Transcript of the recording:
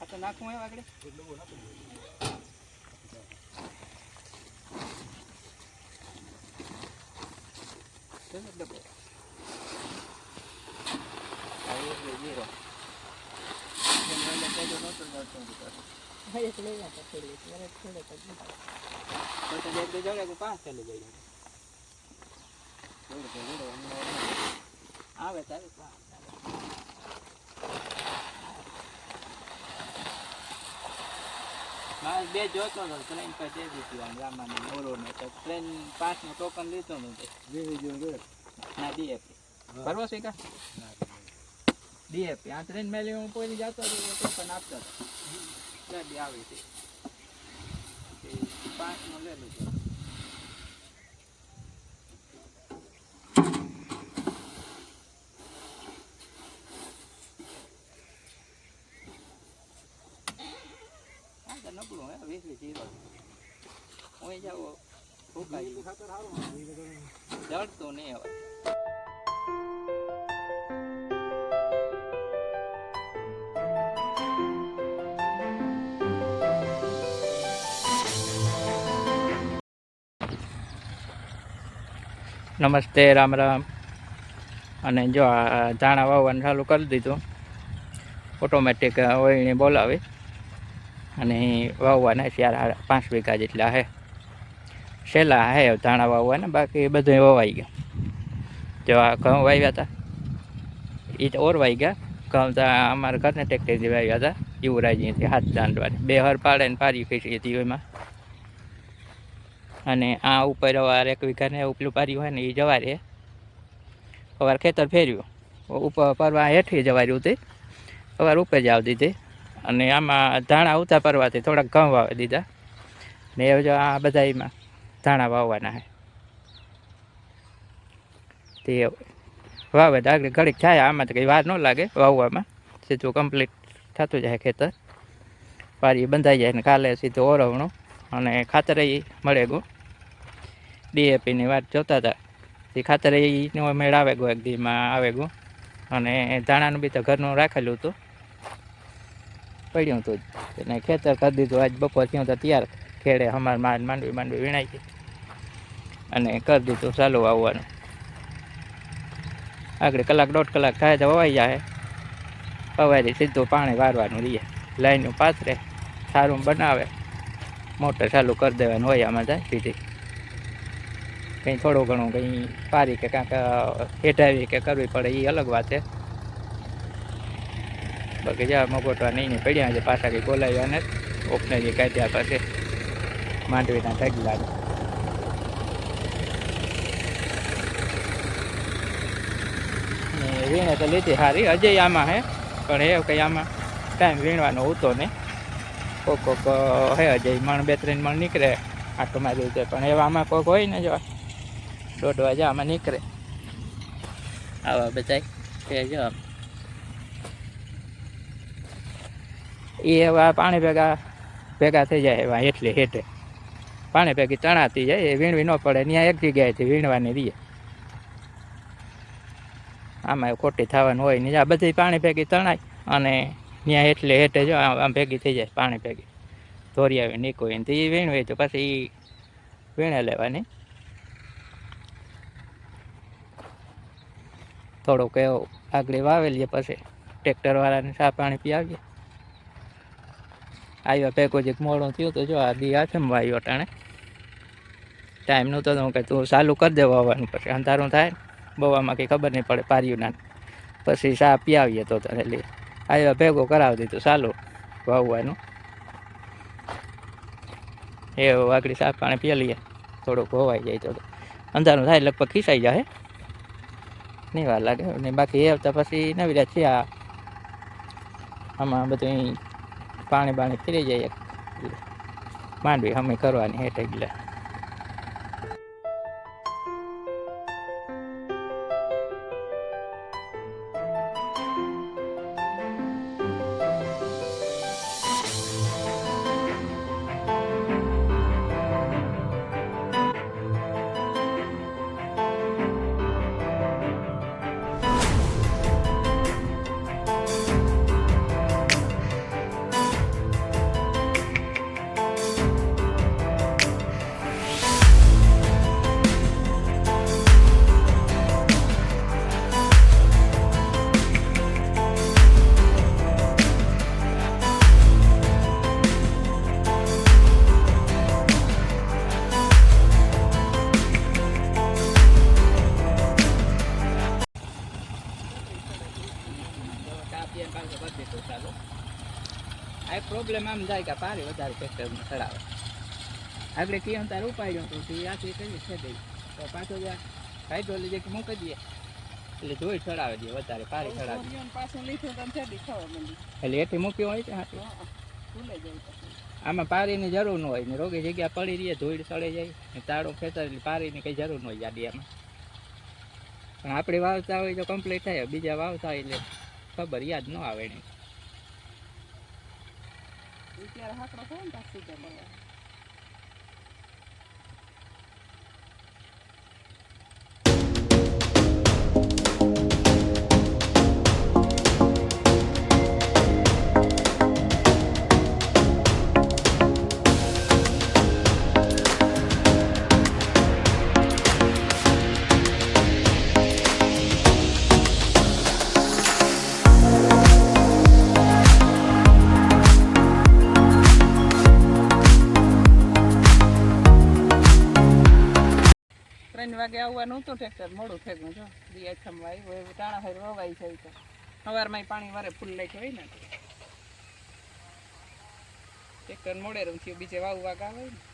આ તો નાખું એમ આગળ? ડબ્બો ભાઈ એટલે લઈ જતા છેલ્લે ત્યારે છેલ્લે તો જાય તો જાવ ને પાંચ ચાલે જઈ આવે તારે. પાંચ મારે બે જોતો હતો ટ્રેન પર દે દીધી આમ રામાની મોરો ને તો ટ્રેન પાંચનું ટોકન લીધો નથી ના ડીએપી ભરવો છે કા? ડીએપી આ ટ્રેન મેલી હું કોઈ જતો હતો ટોકન આપતો હતો ગાડી આવી હતી. તે પાંચનું લે લીધો. નબળું, હે વીસલી જીરો હું જાવ ફૂકાઈ જડતું નહીં હવે. નમસ્તે, રામ રામ. અને જો ધાણા વાવવાનું ચાલુ કરી દીધું. ઓટોમેટિક ઓળીને બોલાવી. અને વાવવાના ચાર પાંચ વીઘા જેટલા હે છેલ્લા હે ધાણા વાવવાના, બાકી બધું વવાઈ ગયું. જો આ ઘઉં વાવ્યા હતા એ તો ઓરવાઈ ગયા. ઘઉં તો અમારા ઘરને ટેક્ટરથી વાવ્યા હતા યુવરાજીથી હાથ દાંડવાની. બે હર પાડે ને પારી ખેંચી હતી એમાં. અને આ ઉપર અવાર એક વીઘાને ઉપલું પાર્યું હોય ને એ જવારે. અવાર ખેતર ફેર્યું. ઉપર પરવા હેઠી જવાર્યું હતી અવાર ઉપર જ આવતી હતી અને આમાં ધાણા ઉતા પરવાથી થોડાક ઘઉં વાવી દીધા. ને એ જો આ બધા એમાં ધાણા વાવવાના છે. તે વાવે તો આગળ ઘડીક થાય, આમાં તો કંઈ વાર ન લાગે વાવવામાં. સીધું કમ્પ્લીટ થતું જાય ખેતર. પારી બંધાઈ જાય ને કાલે સીધું ઓરવણું અને ખાતર મળે ગયું ડીએપીની વાત જોતા હતા એ ખાતર નો મેળ આવે ગયો એક દીમાં આવે ગયું અને ધાણાનું બી તો ઘરનું રાખેલું હતું. પડ્યું હતું જ. અને ખેતર કરી દીધું. આજ બપોર થયું તો તૈયાર ખેડે અમાર માર માંડવી માંડવી વીણાઈ ગઈ. અને કરી દીધું ચાલુ આવવાનું આગળ કલાક દોઢ કલાક થાય તો વવાઈ જાય વવારી સીધું પાણી વારવાનું રહીએ લાઈનું પાથરે સારું બનાવે. મોટર ચાલુ કરી દેવાનું હોય આમાં જાય સીધી. કંઈ થોડું ઘણું કંઈ પારી કે કાંક હેઠાવી કે કરવી પડે એ અલગ વાત છે. બાકી જા મગોટવા નહીં નહીં પડ્યા છે, પાછા કંઈ બોલાવ્યા ને ઓપને કાઢ્યા પાસે માંડવીના ઢગલા વીણે તો લીધી સારી અજય આમાં હે, પણ એ કંઈ આમાં ટાઈમ વીણવાનો હતો ને કોક કોક હે અજય મણ, બે ત્રણ મણ નીકળે આટો મારી રીતે, પણ એવા આમાં કોક હોય ને જો, દોઢ વાગે આમાં નીકળે. આવા બધા કે જો એ આ પાણી ભેગા ભેગા થઈ જાય એવા એટલે હેઠે. પાણી ભેગી તણાતી જાય, એ વીણવી ન પડે ત્યાં એક જગ્યાએથી વીણવાની રહીએ આમાં ખોટી થવાનું હોય ને, આ બધી પાણી ભેગી તણાય અને ત્યાં એટલે હેઠે જો આમ ભેગી થઈ જાય પાણી ભેગી. ધોરી આવી નીકળી ને તો એ વીણવી તો પછી એ વીણે લેવાની. થોડુંક એવું આગળ વાવેલીએ પછી, ટ્રેક્ટરવાળાને સા પાણી પીઆવીએ. આવ્યા ભેગો જે મોડો થયો તો જો આ દી હાથમાં આવ્યો ટાણે ટાઈમનું તો હું કે તું ચાલુ કરી દે વાવવાનું, પછી અંધારું થાય બવામાં કંઈ ખબર નહીં પડે પાર્યું ના પછી સા પીઆવીએ તો તને લે. આવ્યા ભેગો કરાવી દીધું ચાલુ વાવવાનું. એ વાગડી સાફ પાણી પી લઈએ. થોડુંક હોવાઈ જાય તો. અંધારું થાય લગભગ ખીસાઈ જાય. નહીં વાર લાગે. ને બાકી એ આવતા પછી નવી રહ્યા છે આમાં બધું પાણી બાણી ફરી જાય માંડવી અમે કરવાની હેઠ એટલે. પ્રોબ્લેમ આમ જાય કે પારી વધારે ટ્રેક્ટરમાં ચડાવે. આપણે કીધું તારે ઉપાડ્યો તો તે આથી કઈ છે દઈ. તો પાછો જ્યાં હાઇડ્રોલિક મૂકી દઈએ. એટલે જોઈ ચડાવી દઈએ વધારે પારી ચડાવી પાછું લીધું તો થેડી એટલે એથી મૂક્યો હોય છે હાથે? જાય આમાં પારીની જરૂર ન હોય ને રોગી જગ્યા પડી રહીએ ધૂળ સડે જાય ને તાળો ખેતર એટલે પારીની કંઈ જરૂર ન હોય જાડિયામાં પણ આપણે વાવતા હોય તો કમ્પ્લીટ થાય બીજા વાવતા હોય એટલે ખબર યાદ ન આવે ને અત્યારે હાકડો થાય ને ત્યાં સીધા મળે ત્રણ વાગે આવવાનું હતું, ટ્રેક્ટર મોડું થઈ જો. દિયા આથમવા આવ્યું હવે ટાણા હાર વવાઈ જાય તો. સવારમાં પાણી વારે ફૂલ લાઈટ હોય ને. ટ્રેક્ટર મોડે રહ્યું થયું, બીજે વાવ ગાવાય ને.